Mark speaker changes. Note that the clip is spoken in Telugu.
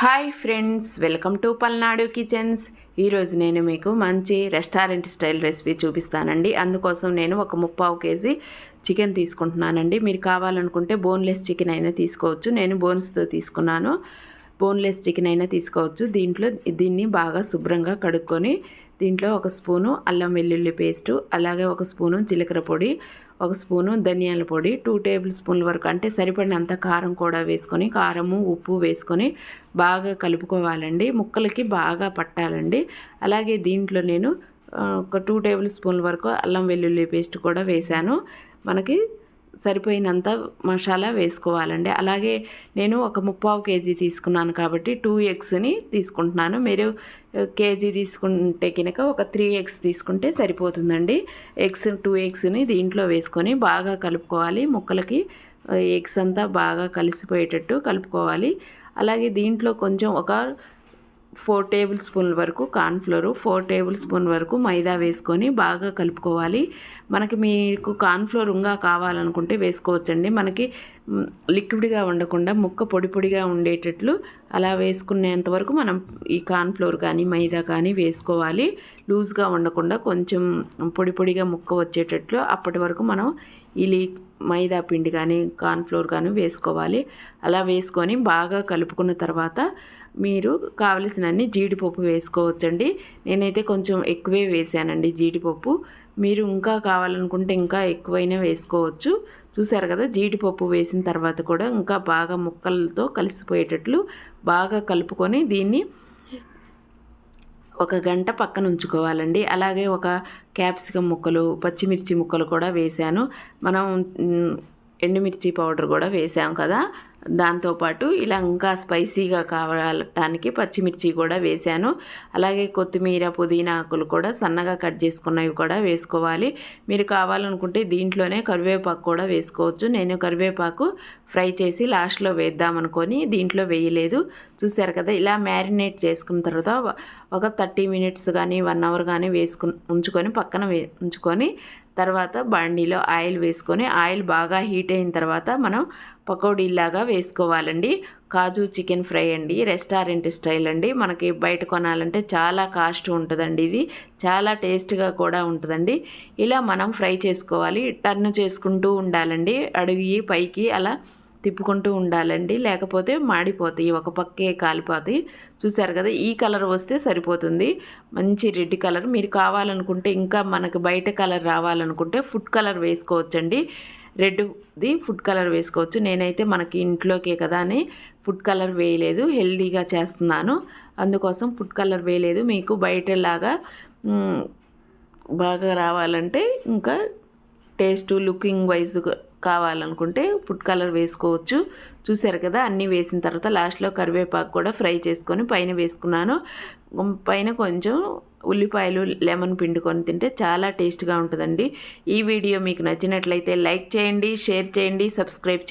Speaker 1: Hi friends welcome to Palnadu kitchens. ఈరోజు నేను మీకు మంచి రెస్టారెంట్ స్టైల్ రెసిపీ చూపిస్తానండి. అందుకోసం నేను ఒక ముప్పావు కేజీ చికెన్ తీసుకుంటున్నానండి. మీరు కావాలనుకుంటే బోన్లెస్ చికెన్ అయినా తీసుకోవచ్చు. నేను బోన్స్తో తీసుకున్నాను. బోన్లెస్ చికెన్ అయినా తీసుకోవచ్చు. దీంట్లో దీన్ని బాగా శుభ్రంగా కడుక్కొని దీంట్లో ఒక స్పూను అల్లం వెల్లుల్లి పేస్టు అలాగే ఒక స్పూను జీలకర్ర పొడి ఒక స్పూను ధనియాల పొడి టూ టేబుల్ స్పూన్ల వరకు. అంటే సరిపడినంత కారం కూడా వేసుకొని కారము ఉప్పు వేసుకొని బాగా కలుపుకోవాలండి. ముక్కలకి బాగా పట్టాలండి. అలాగే దీంట్లో నేను ఒక టూ టేబుల్ స్పూన్ల వరకు అల్లం వెల్లుల్లి పేస్ట్ కూడా వేశాను. మనకి సరిపోయినంత మసాలా వేసుకోవాలండి. అలాగే నేను ఒక ముప్పావు కేజీ తీసుకున్నాను కాబట్టి టూ ఎగ్స్ని తీసుకుంటున్నాను. మీరు కేజీ తీసుకుంటే కనుక ఒక త్రీ ఎగ్స్ తీసుకుంటే సరిపోతుందండి. ఎగ్స్ టూ ఎగ్స్ని దీంట్లో వేసుకొని బాగా కలుపుకోవాలి. ముక్కలకి ఎగ్స్ అంతా బాగా కలిసిపోయేటట్టు కలుపుకోవాలి. అలాగే దీంట్లో కొంచెం ఒక ఫోర్ టేబుల్ స్పూన్ల వరకు కార్న్ఫ్లోరు ఫోర్ టేబుల్ స్పూన్ వరకు మైదా వేసుకొని బాగా కలుపుకోవాలి. మనకి మీకు కార్న్ఫ్లోర్ ఇంకా కావాలనుకుంటే వేసుకోవచ్చండి. మనకి లిక్విడ్గా ఉండకుండా ముక్క పొడి పొడిగా ఉండేటట్లు అలా వేసుకునేంత వరకు మనం ఈ కార్న్ఫ్లోర్ కానీ మైదా కానీ వేసుకోవాలి. లూజ్గా ఉండకుండా కొంచెం పొడి పొడిగా ముక్క వచ్చేటట్లు అప్పటి వరకు మనం ఇలి మైదా పిండి కానీ కార్న్ఫ్లోర్ కానీ వేసుకోవాలి. అలా వేసుకొని బాగా కలుపుకున్న తర్వాత మీరు కావలసినన్ని జీడిపప్పు వేసుకోవచ్చండి. నేనైతే కొంచెం ఎక్కువే వేసానండి జీడిపప్పు. మీరు ఇంకా కావాలనుకుంటే ఇంకా ఎక్కువైనా వేసుకోవచ్చు. చూసారు కదా జీడిపప్పు వేసిన తర్వాత కూడా ఇంకా బాగా ముక్కలతో కలిసిపోయేటట్లు బాగా కలుపుకొని దీన్ని ఒక గంట పక్కన ఉంచుకోవాలండి. అలాగే ఒక క్యాప్సికమ్ ముక్కలు పచ్చిమిర్చి ముక్కలు కూడా వేసాను మనం ఎండుమిర్చి పౌడర్ కూడా వేసాం కదా. దాంతోపాటు ఇలా ఇంకా స్పైసీగా కావడానికి పచ్చిమిర్చి కూడా వేశాను. అలాగే కొత్తిమీర పుదీనా ఆకులు కూడా సన్నగా కట్ చేసుకున్నవి కూడా వేసుకోవాలి. మీరు కావాలనుకుంటే దీంట్లోనే కరివేపాకు కూడా వేసుకోవచ్చు. నేను కరివేపాకు ఫ్రై చేసి లాస్ట్లో వేద్దామనుకొని దీంట్లో వేయలేదు. చూసారు కదా ఇలా మ్యారినేట్ చేసుకున్న తర్వాత ఒక థర్టీ మినిట్స్ కానీ వన్ అవర్ కానీ వేసుకు ఉంచుకొని పక్కన ఉంచుకొని తర్వాత బండిలో ఆయిల్ వేసుకొని ఆయిల్ బాగా హీట్ అయిన తర్వాత మనం పకోడీలాగా వేసుకోవాలండి. కాజు చికెన్ ఫ్రై అండి రెస్టారెంట్ స్టైల్ అండి. మనకి బయట కొనాలంటే చాలా కాస్ట్ ఉంటుందండి ఇది. చాలా టేస్ట్గా కూడా ఉంటుందండి. ఇలా మనం ఫ్రై చేసుకోవాలి టర్న్ చేసుకుంటూ ఉండాలండి. అడుగు పైకి అలా తిప్పుకుంటూ ఉండాలండి. లేకపోతే మాడిపోతాయి ఒక పక్కే కాలిపోతాయి. చూసారు కదా ఈ కలర్ వస్తే సరిపోతుంది. మంచి రెడ్ కలర్. మీరు కావాలనుకుంటే ఇంకా మనకు బయట కలర్ రావాలనుకుంటే ఫుడ్ కలర్ వేసుకోవచ్చండి. రెడ్ది ఫుడ్ కలర్ వేసుకోవచ్చు. నేనైతే మనకి ఇంట్లోకే కదా అని ఫుడ్ కలర్ వేయలేదు. హెల్దీగా చేస్తున్నాను. అందుకోసం ఫుడ్ కలర్ వేయలేదు. మీకు బయటలాగా బాగా రావాలంటే ఇంకా టేస్ట్ లుకింగ్ వైజ్గా కావాలనుకుంటే ఫుడ్ కలర్ వేసుకోవచ్చు. చూసారు కదా అన్నీ వేసిన తర్వాత లాస్ట్లో కరివేపాకు కూడా ఫ్రై చేసుకొని పైన వేసుకున్నాను. పైన కొంచెం ఉల్లిపాయలు లెమన్ పిండుకొని తింటే చాలా టేస్ట్గా ఉంటుందండి. ఈ వీడియో మీకు నచ్చినట్లయితే లైక్ చేయండి షేర్ చేయండి సబ్స్క్రైబ్ చేయండి.